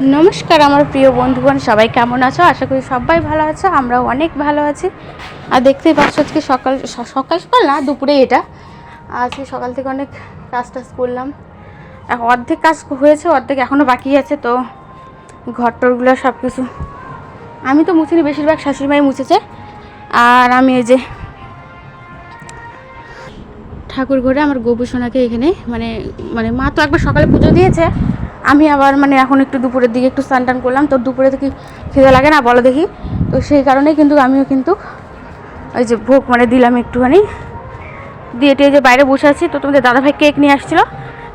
নমস্কার আমার প্রিয় বন্ধুগণ, সবাই কেমন আছো? আশা করি সবাই ভালো আছো, আমরাও অনেক ভালো আছি। আর দেখতেই পাচ্ছ আজকে সকাল সকাল সকাল না, দুপুরে এটা। আজকে সকাল থেকে অনেক কাজ টাজ করলাম। অর্ধেক কাজ হয়েছে, অর্ধেক এখনও বাকি আছে, তো ঘর টরগুলো সব কিছু আমি তো মুছিনি, বেশিরভাগ শাশুড়ি মাই মুছেছে। আর আমি এই যে ঠাকুর ঘরে আমার গোপু সোনাকে এখানে মানে মানে মা তো একবার সকালে পুজো দিয়েছে। আমি আবার মানে এখন একটু দুপুরের দিকে একটু স্নান টান করলাম, তো দুপুরে তো কি খিদে লাগে না বলো দেখি। তো সেই কারণেই কিন্তু আমিও কিন্তু ওই যে ভোগ মানে দিলাম একটুখানি। দিয়ে টিয়ে যে বাইরে বসে আছি, তো তোমাদের দাদাভাই কেক নিয়ে আসছিল।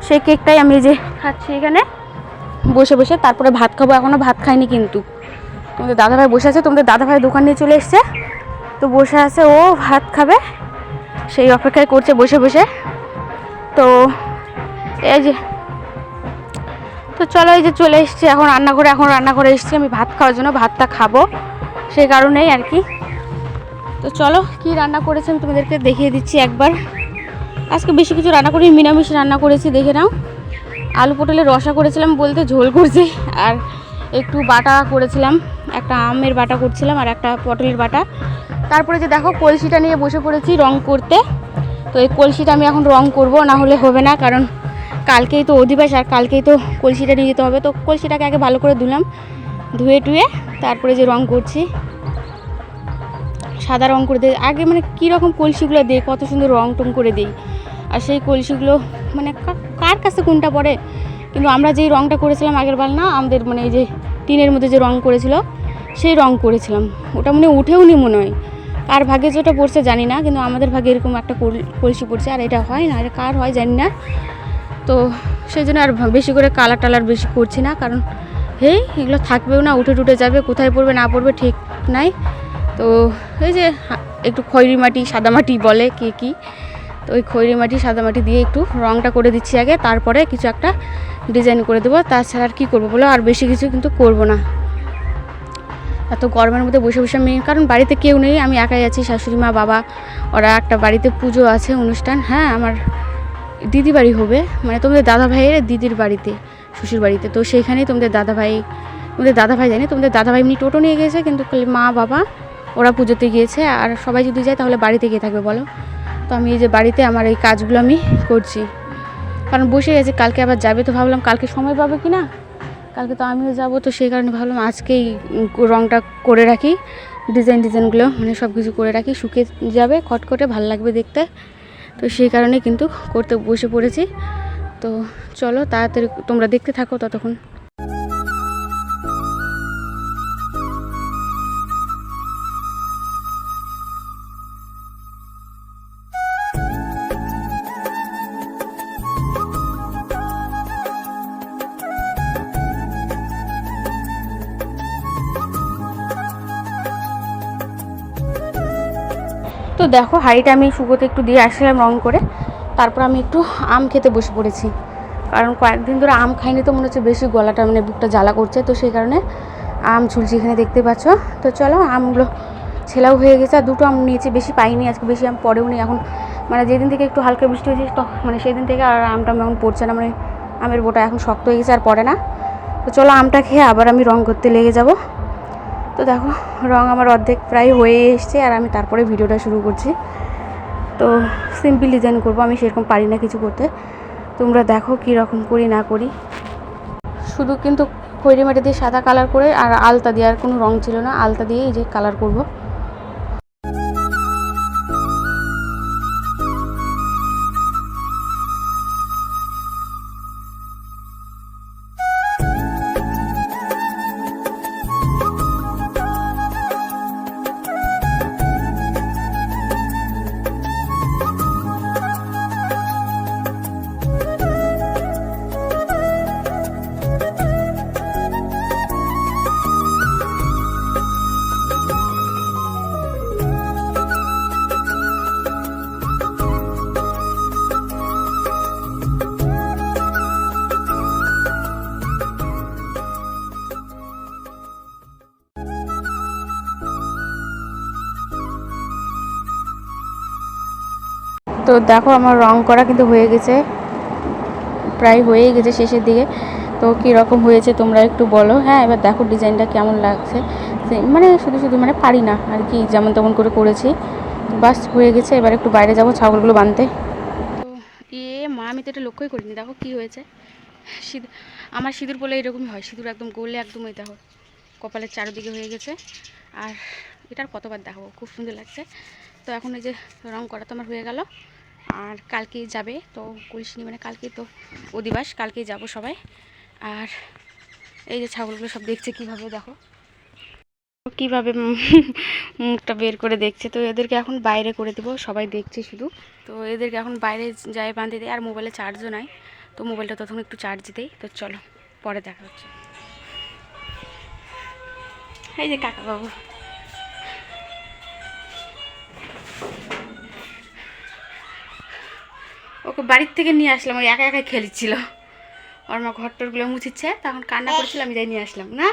সেই কেকটাই আমি যে খাচ্ছি এখানে। বসে বসে তারপরে ভাত খাব এখনও ভাত খাইনি কিন্তু। তোমাদের দাদাভাই বসে আছে, তোমাদের দাদাভাই দোকান নিয়ে চলে এসছে। তো বসে আছে, ও ভাত খাবে, সেই অপেক্ষায় করছে বসে বসে। তো এই যে তো চলো এই যে চলে এসছি, এখন রান্না করে এখন রান্না করে এসছি। আমি ভাত খাওয়ার জন্য, ভাতটা খাব। সেই কারণেই আর কি। তো চলো, কি রান্না করেছি আমি তোমাদেরকে দেখিয়ে দিচ্ছি একবার। আজকে বেশি কিছু রান্না করি নিরামিষ রান্না করেছি, দেখে নাও। আলু পটলের রসা করেছিলাম বলতে ঝোল করছি, আর একটু বাটা করেছিলাম। একটা আমের বাটা করছিলাম আর একটা পটলের বাটা। তারপরে যে দেখো, কলসিটা নিয়ে বসে পড়েছি রং করতে। তো এই কলসিটা আমি এখন রং করব, না হলে হবে না, কারণ কালকেই তো অধিবাস আর কালকেই তো কলসিটা নিয়ে যেতে হবে। তো কলসিটাকে আগে ভালো করে ধুলাম, ধুয়ে টুয়ে তারপরে যে রং করছি, সাদা রং করে দিই আগে মানে কীরকম কলসিগুলো দিই, কত সুন্দর রং টং করে দিই, আর সেই কলসিগুলো মানে কার কাছে কোনটা পড়ে? কিন্তু আমরা যেই রংটা করেছিলাম আগের বার না, আমাদের মানে এই যে টিনের মধ্যে যে রং করেছিল, সেই রং করেছিলাম। ওটা মনে উঠেও নি মনে হয়। কার ভাগে যেটা পড়ছে জানি না, কিন্তু আমাদের ভাগে এরকম একটা কল- কলসি পড়ছে, আর এটা হয় না, এটা কার হয় জানি না। তো সেই জন্য আর বেশি করে কালার টালার বেশি করছি না, কারণ হেই, এগুলো থাকবেও না, উঠে টুটে যাবে, কোথায় পড়বে, না পড়বে ঠিক নাই। তো এই যে একটু খৈরি মাটি, সাদা মাটি বলে কে কী, তো ওই খৈরি মাটি, সাদা মাটি দিয়ে একটু রঙটা করে দিচ্ছি আগে, তারপরে কিছু একটা ডিজাইন করে দেবো। তাছাড়া আর কী করব বলো? আর বেশি কিছু কিন্তু করব না। এত গরমের মধ্যে বসে বসে আমি কারণ বাড়িতে কেউ নেই, আমি একাই আছি, শাশুড়ি মা, বাবা, ওরা একটা বাড়িতে পুজো আছে, অনুষ্ঠান। হ্যাঁ আমার দিদি বাড়ি হবে। মানে তোমাদের দাদা ভাইয়ের দিদির বাড়িতে, শ্বশুর বাড়িতে। তো সেইখানেই তোমাদের দাদা ভাই তোমাদের দাদা ভাই জানি, তোমাদের দাদা ভাই এমনি টোটো নিয়ে গিয়েছে কিন্তু মা, বাবা, ওরা পুজোতে গিয়েছে। আর সবাই যদি যায় তাহলে বাড়িতে গিয়ে থাকবে, বলো। তো আমি এই যে বাড়িতে আমার এই কাজগুলো আমি করছি। কারণ বসে গেছে, কালকে আবার যাবে তো ভাবলাম কালকে সময় পাবে কি না? কালকে তো আমিও যাব, তো সেই কারণে ভাবলাম আজকেই রংটা করে রাখি। ডিজাইন, ডিজাইনগুলো মানে সব কিছু করে রাখি। শুকিয়ে যাবে, খটখটে, ভালো লাগবে দেখতে। তো সেই কারণে কিন্তু করতে বসে পড়েছি। তো চলো তাড়াতাড়ি তোমরা দেখতে থাকো ততক্ষণ। তো দেখো, হাঁড়িটা আমি শুকোতে একটু দিয়ে আসলাম রং করে। তারপর আমি একটু আম খেতে বসে পড়েছি। কারণ কয়েকদিন ধরে আম খাইনি তো মনে হচ্ছে বেশি গলাটা মানে বুকটা জ্বালা করছে, তো সেই কারণে আম ঝুলছি এখানে দেখতে পাচ্ছ। তো চলো, আমগুলো ছেলাও হয়ে গেছে, আর দুটো আম নিয়েছি, বেশি পাইনি, আজকে বেশি আম পড়েও নি এখন মানে যেদিন থেকে একটু হালকা বৃষ্টি হয়েছে, তো মানে সেই দিন থেকে আর আমটা আমি এখন পড়ছে না মানে আমের বোটা এখন শক্ত হয়ে গেছে আর পড়ে না। তো চলো, আমটা খেয়ে আবার আমি রং করতে লেগে যাব। তো দেখো, রং আমার অর্ধেক প্রায় হয়ে এসছে আর আমি তারপরে ভিডিওটা শুরু করছি। তো সিম্পল ডিজাইন করব, আমি সেরকম পারি না কিছু করতে। তোমরা দেখো কী রকম করি, না করি। শুধু কিন্তু খৈরি মাটি দিয়ে সাদা কালার করে আর আলতা দিয়ে, আর কোনো রং ছিল না, আলতা দিয়ে এই যে কালার করব। তো দেখো আমার রং করা কিন্তু হয়ে গেছে। প্রায় হয়েই গেছে শেষের দিকে। তো কীরকম হয়েছে তোমরা একটু বলো। হ্যাঁ এবার দেখো ডিজাইনটা কেমন লাগছে। মানে শুধু শুধু মানে পারি না আর কি, যেমন তেমন করে করেছি। বাস হয়ে গেছে, এবার একটু বাইরে যাব ছাগলগুলো বাঁধতে তো এ, মা, আমি তো এটা লক্ষ্যই করিনি। দেখো কি হয়েছে। সিঁদুর, আমার সিঁদুর বলে এরকমই হয়। সিঁদুর একদম গোলে একদম ওই দেখো, কপালের চারিদিকে হয়ে গেছে। আর এটার কতবার দেখাবো? খুব সুন্দর লাগছে। তো এখন এই যে রং করা তো আমার হয়ে গেল। আর কালকেই যাবে, তো কলসিনি মানে কালকেই তো অধিবাস, কালকেই যাব সবাই। আর এই যে ছাগলগুলো সব দেখছে কীভাবে, দেখো। কীভাবে মুখটা বের করে দেখছে, তো এদেরকে এখন বাইরে করে দেবো, সবাই দেখছে শুধু। তো এদেরকে এখন বাইরে যায় বাঁধে দেয়, আর মোবাইলে চার্জও নাই। তো মোবাইলটা তখন একটু চার্জ দেই, তো চলো, পরে দেখা হচ্ছে। এই যে কাকা বাবু ওকে বাড়ির থেকে নিয়ে আসলাম, ওই একা একা খেলিচ্ছিল। ওর মা ঘর টরগুলো মুছিচ্ছে, তখন কান্না করছিল, আমি যাই নিয়ে আসলাম, না?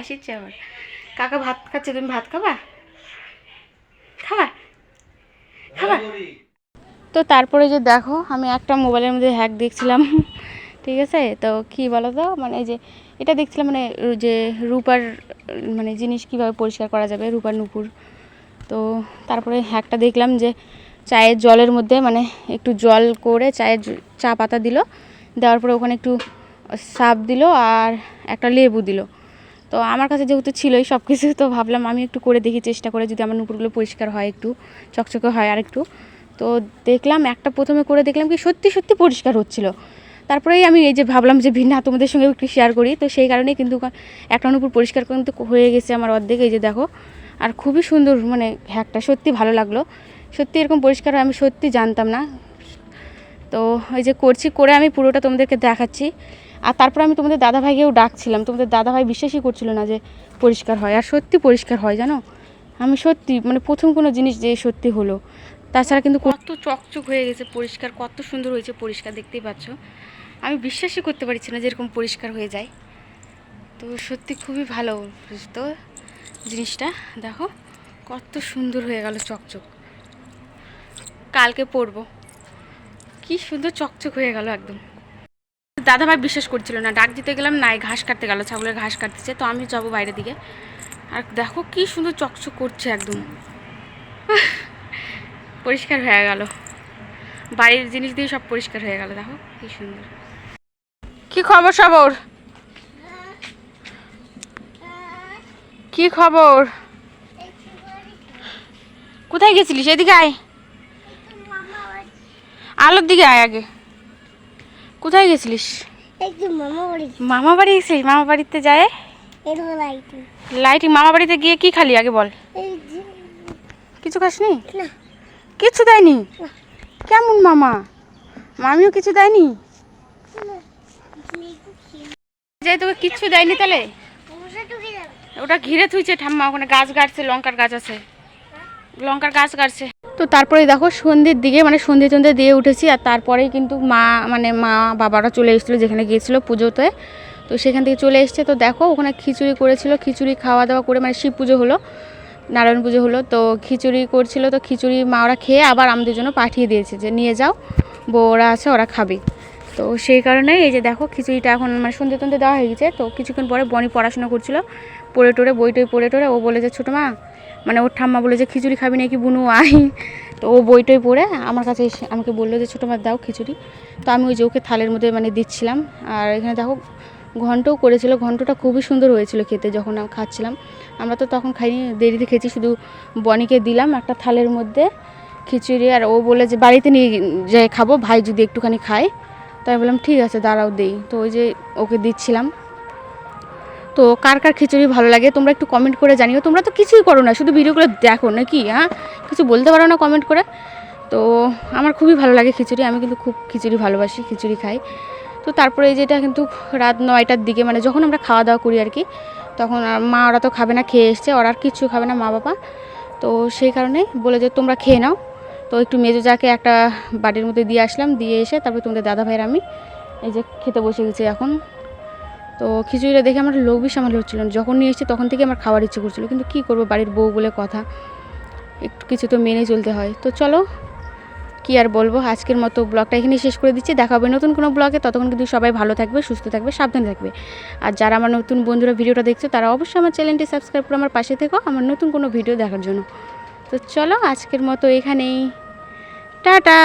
আসিচ্ছে আবার। কাকা ভাত খাচ্ছে, তুমি ভাত খাবা? খাবা? খাবা? তো তারপরে যে দেখো, আমি একটা মোবাইলের মধ্যে হ্যাক দেখছিলাম, ঠিক আছে? তো কি বলো তো মানে যে, এটা দেখছিলাম মানে যে রূপার মানে জিনিস কীভাবে পরিষ্কার করা যাবে, রূপার নুপুর। তো তারপরে হ্যাকটা দেখলাম যে চায়ের জলের মধ্যে মানে একটু জল করে চায়ের চা পাতা দিল। দেওয়ার পরে ওখানে একটু সাপ দিল আর একটা লেবু দিল। তো আমার কাছে যেহেতু ছিলই সব কিছু তো ভাবলাম আমি একটু করে দেখি, চেষ্টা করে যদি আমার নুপুরগুলো পরিষ্কার হয় একটু, চকচকে হয় আর একটু তো দেখলাম একটা প্রথমে করে দেখলাম কি সত্যি সত্যি পরিষ্কার হচ্ছিল। তারপরেই আমি এই যে ভাবলাম যে ভিন্না তোমাদের সঙ্গে একটু শেয়ার করি। তো সেই কারণেই কিন্তু একটা নুপুর পরিষ্কার কিন্তু হয়ে গেছে আমার অর্ধেক। এই যে দেখো, আর খুবই সুন্দর মানে হ্যাকটা, সত্যি ভালো লাগল। সত্যি এরকম পরিষ্কার হয়, আমি সত্যি জানতাম না। তো এই যে করছি, করে আমি পুরোটা তোমাদেরকে দেখাচ্ছি। আর তারপর আমি তোমাদের দাদাভাইকেও ডাকছিলাম। তোমাদের দাদাভাই বিশ্বাসই করছিল না যে পরিষ্কার হয়। আর সত্যি পরিষ্কার হয়, জানো? আমি সত্যি মানে প্রথম কোনো জিনিস যে সত্যি হলো। তাছাড়া কিন্তু কত চকচক হয়ে গেছে পরিষ্কার, কত সুন্দর হয়েছে পরিষ্কার, দেখতেই পাচ্ছ। আমি বিশ্বাসই করতে পারছি না যে এরকম পরিষ্কার হয়ে যায়। তো সত্যি খুবই ভালো তো জিনিসটা। দেখো, কত সুন্দর হয়ে গেল চকচক। কালকে পরবো। কি সুন্দর চকচক হয়ে গেল একদম। দাদা ভাই বিশ্বাস করছিল না, ডাক দিতে গেলাম নাই ঘাস কাটতে গেল, ছাগলের ঘাস কাটতেছে, তো আমি যাব বাইরের দিকে। আর দেখো কি সুন্দর চকচক করছে একদম। পরিষ্কার হয়ে গেল। বাড়ির জিনিস দিয়ে সব পরিষ্কার হয়ে গেল, দেখো কি সুন্দর। কি খবর সবর? কি খবর? কোথায় গেছিলিস? এদিকে আয়। আলোর দিকে আয় আগে। কোথায় গেছিলিস? মামা বাড়ি গেছিলিস মামা বাড়িতে যায়? লাইটিং মামা বাড়িতে গিয়ে কি খালি আগে বল। কিছু খাসনি? না। কিছু দেয়নি? কেমন মামা? মামিও কিছু দেয়নি? যাই তোকে কিচ্ছু দেয়নি তাহলে? ওটা ঘিরে থুইছে ঠাম্মা ওখানে গাছ গাড়ছে লঙ্কার গাছ আছে। লঙ্কার গাছ গাড়ছে। তো তারপরে দেখো সন্ধ্যের দিকে মানে সন্ধে টন্ধে দিয়ে উঠেছি আর তারপরেই কিন্তু মা মানে মা বাবারা চলে এসেছিল যেখানে গিয়েছিল পুজোতে। তো সেখান থেকে চলে এসছে। তো দেখো ওখানে খিচুড়ি করেছিল, খিচুড়ি খাওয়া দাওয়া করে মানে শিব পুজো হলো, নারায়ণ পুজো হলো। তো খিচুড়ি করছিল, তো খিচুড়ি মা ওরা খেয়ে আবার আমাদের জন্য পাঠিয়ে দিয়েছে যে নিয়ে যাও বউরা আছে, ওরা খাবে। তো সেই কারণে এই যে দেখো খিচুড়িটা এখন মানে সন্ধে টন্ধে দেওয়া হয়ে গেছে। তো কিছুক্ষণ পরে বনি পড়াশোনা করছিল, পড়ে টোরে, বই টই পড়ে টোরে। ও বলে যে, ছোটো মা মানে ওর ঠাম্মা বলে যে, খিচুড়ি খাবি নাকি বুনু আই তো ও বই টই পড়ে। আমার কাছে এসে আমাকে বলল যে, ছোটো মা, দাও খিচুড়ি। তো আমি ওই যে ওকে থালের মধ্যে মানে দিচ্ছিলাম। আর এখানে দেখো, ঘন্টও করেছিল। ঘন্টটা খুবই সুন্দর হয়েছিল খেতে যখন আমি খাচ্ছিলাম। আমরা তো তখন খাইনি, দেরিতে খেয়েছি। শুধু বনিকে দিলাম একটা থালের মধ্যে খিচুড়ি। আর ও বলে যে, বাড়িতে নিয়ে যাই, খাব। ভাই যদি একটুখানি খায়। তাই বললাম, ঠিক আছে, দাঁড়াও, দেই। তো ওই যে ওকে দিচ্ছিলাম। তো কার কার খিচুড়ি ভালো লাগে তোমরা একটু কমেন্ট করে জানিও। তোমরা তো কিছুই করো না, শুধু ভিডিওগুলো দেখো নাকি? হ্যাঁ কিছু বলতে পারো না কমেন্ট করে? তো আমার খুবই ভালো লাগে খিচুড়ি, আমি কিন্তু খুব খিচুড়ি ভালোবাসি, খিচুড়ি খাই। তো তারপরে এই যেটা কিন্তু রাত নয়টার দিকে মানে যখন আমরা খাওয়া দাওয়া করি আর কি, তখন মা ওরা তো খাবে না, খেয়ে এসছে, ওরা আর কিচ্ছু খাবে না, মা বাবা। তো সেই কারণে বলে যে তোমরা খেয়ে নাও। তো একটু মেজো যাকে একটা বাড়ির মধ্যে দিয়ে আসলাম, দিয়ে এসে তারপরে তোমাদের দাদা ভাইয়ের আমি এই যে খেতে বসে গেছি এখন। তো খিচুড়িটা দেখে আমার লোভই সামাল হচ্ছিল না। যখন নিয়ে এসেছি তখন থেকে আমার খাওয়ার ইচ্ছে করছিল। কিন্তু কী করব? বাড়ির বউ বলে কথা। একটু কিছু তো মেনে চলতে হয়। তো চলো, কি আর বলব? আজকের মতো ব্লগটা এখানে শেষ করে দিচ্ছি। দেখা হবে নতুন কোনো ব্লগে। ততক্ষণ কিন্তু সবাই ভালো থাকবে, সুস্থ থাকবে, সাবধানে থাকবে। আর যারা আমার নতুন বন্ধুরা ভিডিওটা দেখছ, তারা অবশ্যই আমার চ্যানেলটি সাবস্ক্রাইব করে আমার পাশে থেকো আমার নতুন কোনো ভিডিও দেখার জন্য। তো চলো, আজকের মতো এখানেই। টাটা!